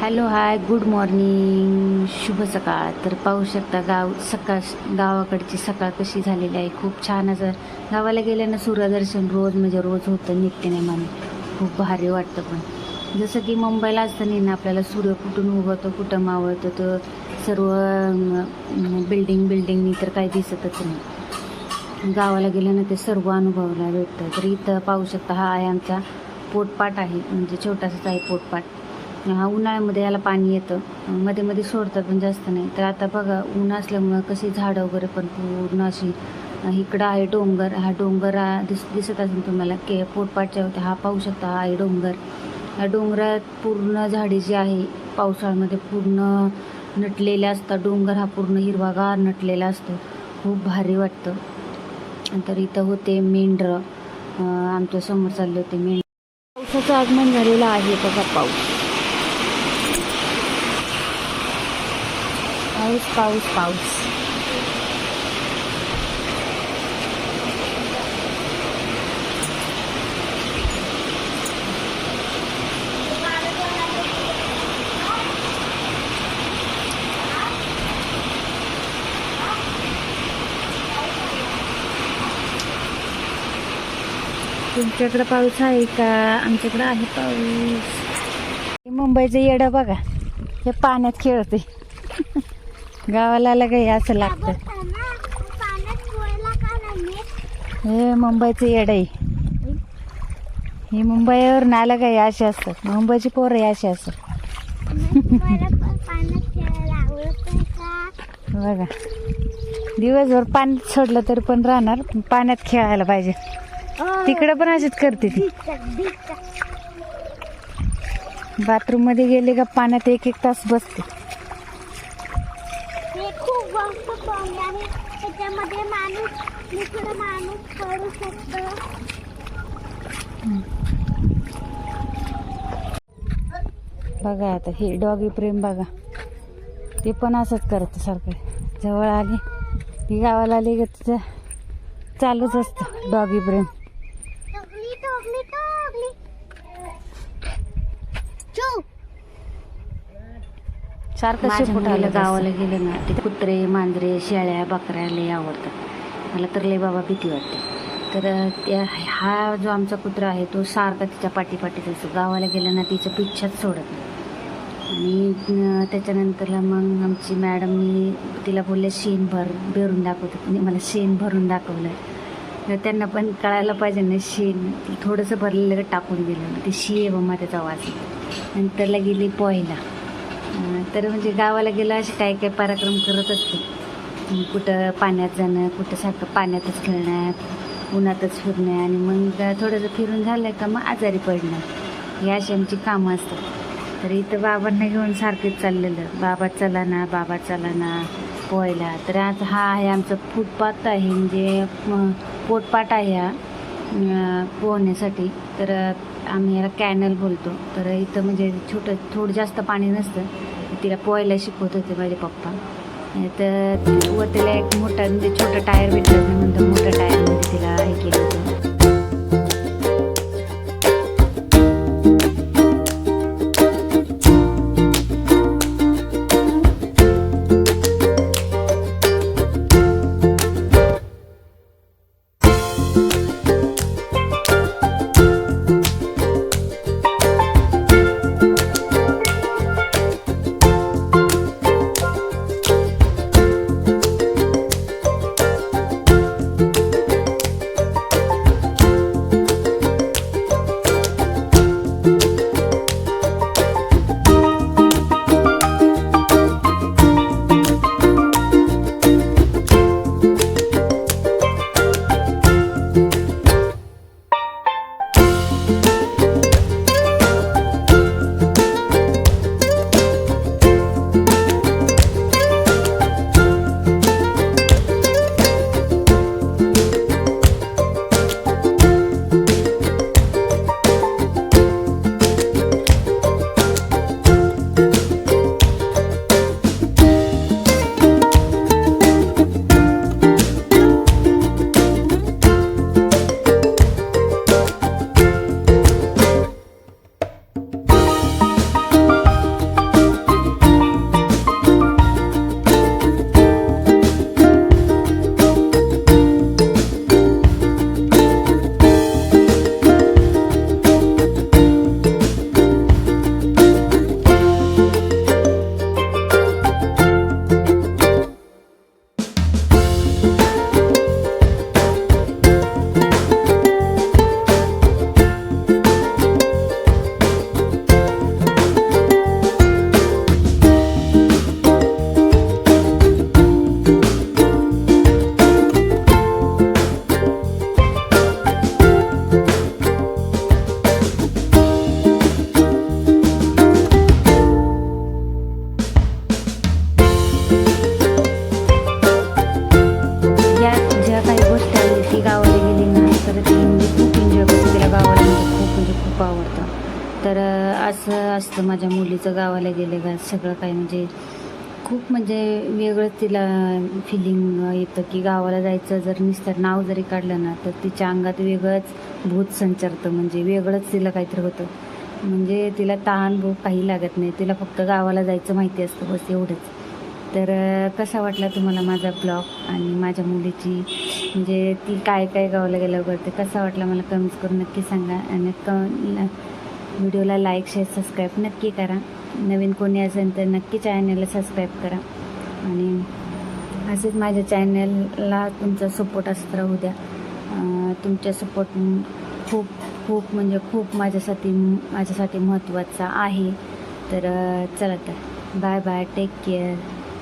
Hello hi good morning. शुभ सकाळ. तर पाहू शकता गाव सकाळ गावाकडची सकाळ कशी झालेली आहे. खूप छान असं गावाला गेल्यानं सूर्यदर्शन रोज म्हणजे रोज होतं नित्यनेमाने खूप भारी वाटतं पण. जसं की मुंबईला असताना ना आपल्याला सूर्य कुठून उगवतो कुठं मावळतो तर सर्व बिल्डिंग बिल्डिंगनी तर काही दिसतच नाही. गावाला गेल्यानं ते सर्व अनुभवायला भेटतं. तर इथं पाहू शकता हा आहे आमचा पोटपाट आहे. म्हणजे छोटासाच आहे पोटपाट हा उन्हाळ्यामध्ये याला पाणी येतं. मध्ये मध्ये सोडतात पण जास्त नाही. तर आता बघा ऊन असल्यामुळं कशी झाडं वगैरे पण पूर्ण अशी इकडं आहे डोंगर. हा डोंगर दिस दिसत असेल तुम्हाला के पोटपाटच्या होते हा पाहू शकता हा आहे डोंगर. या डोंगरात पूर्ण झाडी जी आहे पावसाळ्यामध्ये पूर्ण नटलेल्या असतात. डोंगर हा पूर्ण हिरवागार नटलेला असतो. खूप भारी वाटतं. तर इथं होते मेंढरं. आमच्यासमोर चालले होते मेंढ पावसाचं आगमन झालेलं आहे बघा पाऊस. पाऊस पाऊस पाऊस. तुमच्याकडं पाऊस आहे का? आमच्याकडं आहे पाऊस. मुंबईचं येडं बघा. हे पाण्यात खेळते. गावाला आलं काही असं लागतं? हे मुंबईचं येड आहे. हे मुंबईवर आलं काही असे असतात? मुंबईची पोरं असे असतात. बघा. दिवसभर पाण्यात सोडलं तरी पण राहणार पाण्यात खेळायला पाहिजे. तिकडं पण अशीच करते ती. बाथरूममध्ये गेले का पाण्यात एक एक तास बसते. खूप त्याच्यामध्ये माणूस माणूस करू शकतो. बघा आता हे डॉगी प्रेम बघा. ते पण असंच करतं सारखं. जवळ आली ती गावाला आली का तिचं चालूच असतं डॉगी प्रेम. टोकली टोकली टोकली सारखं शेपुटाला गावाला गेलं ना तिथे कुत्रे मांजरे शेळ्या बकऱ्या लय आवडतात. मला तर लय बाबा भीती वाटते. तर त्या हा जो आमचा कुत्रा आहे तो सारखा तिच्या पाठीपाठीच असतो. गावाला गेला ना तिचं पिच्छाच सोडत नाही. आणि त्याच्यानंतरला मग आमची मॅडमनी तिला बोलले शेण भर भरून दाखवत. मला शेण भरून दाखवलं. तर त्यांना पण कळायला पाहिजे ना शेण थोडंसं भरलेलं टाकून दिलं. ते शी आहे मग त्याचा वास. नंतरला गेली पोहायला तर म्हणजे गावाला गेलं असे काय काय पराक्रम करत असते. कुठं पाण्यात जाणं कुठं सारखं पाण्यातच खेळण्यात उन्हातच फिरणं आणि मग थोडंसं फिरून झालं का मग आजारी पडणं. ही अशी आमची कामं असतात. तर इथं बाबांना घेऊन सारखेच चाललेलं. बाबा चला ना बाबा चला ना पोहायला. तर आज हा आहे आमचा फुटपाथ आहे. म्हणजे पोटपाट आहे हा पोहण्यासाठी. तर आम्ही याला कॅनल बोलतो. तर इथं म्हणजे छोटं थोडं जास्त पाणी नसतं. तिला पोहायला शिकवत होते माझे पप्पा. तर व त्याला एक मोठा म्हणजे छोटा टायर भेटला म्हणतो तर असं असतं माझ्या मुलीचं गावाला गेलं का सगळं काही म्हणजे खूप म्हणजे वेगळंच तिला फिलिंग येतं की गावाला जायचं जर नुसतं नाव जरी काढलं ना तर तिच्या अंगात वेगळंच भूत संचारतं म्हणजे वेगळंच तिला काहीतरी होतं. म्हणजे तिला ताण भूक काही लागत नाही तिला फक्त गावाला जायचं माहिती असतं बस एवढंच. तर कसा वाटला तुम्हाला माझा ब्लॉग आणि माझ्या मुलीची म्हणजे ती काय काय गावाला गेल्यावर करते कसा वाटला मला कमेंट्स करून नक्की सांगा आणि क व्हिडिओला लाईक शेअर सबस्क्राईब नक्की करा. नवीन कोणी असेल तर नक्की चॅनलला सबस्क्राईब करा. आणि असेच माझ्या चॅनलला तुमचा सपोर्ट असत राहू द्या. तुमच्या सपोर्ट खूप खूप म्हणजे खूप माझ्यासाठी माझ्यासाठी महत्त्वाचा आहे. तर चला तर. Bye bye take care